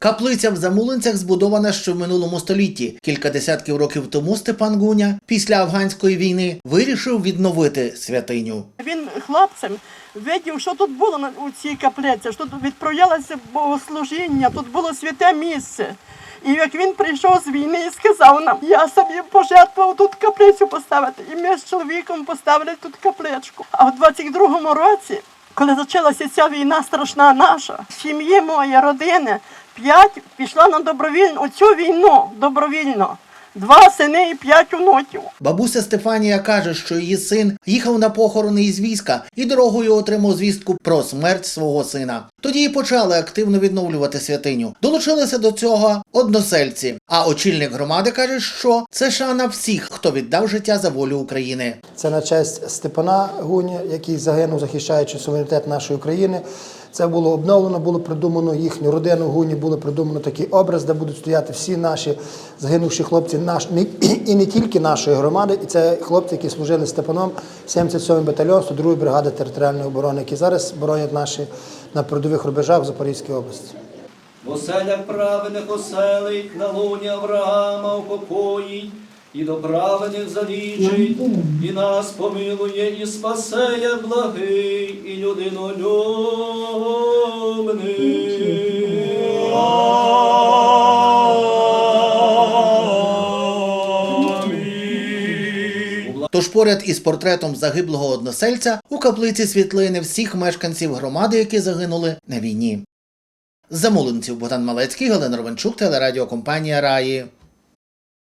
Каплиця в Замулинцях збудована ще в минулому столітті. Кілька десятків років тому Степан Гуня після афганської війни вирішив відновити святиню. Він хлопцем видів, що тут було на- у цій каплиці, що тут відправлялося богослужіння, тут було святе місце. І як він прийшов з війни і сказав нам, я собі пожертвував тут каплицю поставити. І ми з чоловіком поставили тут капличку. А в 22-му році, коли почалася ця війна страшна наша, сім'ї моєї родини, п'ять пішла на добровільну цю війну добровільно. Два сини і п'ять онуків. Бабуся Стефанія каже, що її син їхав на похорони із війська і дорогою отримав звістку про смерть свого сина. Тоді і почали активно відновлювати святиню. Долучилися до цього односельці. А очільник громади каже, що це шана всіх, хто віддав життя за волю України. Це на честь Степана Гуні, який загинув, захищаючи суверенітет нашої країни. Це було обновлено, було придумано їхню родину Гуні, було придумано такий образ, де будуть стояти всі наші загинувші хлопці наш, не- і не тільки нашої громади, і це хлопці, які служили Степаном 77 батальйон 102 бригади територіальної оборони, які зараз боронять наші на передових рубежах в Запорізькій області. В оселях праведних оселить, на луні Авраама упокоїть, і до праведних залічить, і нас помилує, і спасе, як благий, і людинолюбний. Тож поряд із портретом загиблого односельця у каплиці світлини всіх мешканців громади, які загинули на війні. З Замолинців Богдан Малецький, Галина Ровенчук, телерадіокомпанія Раї.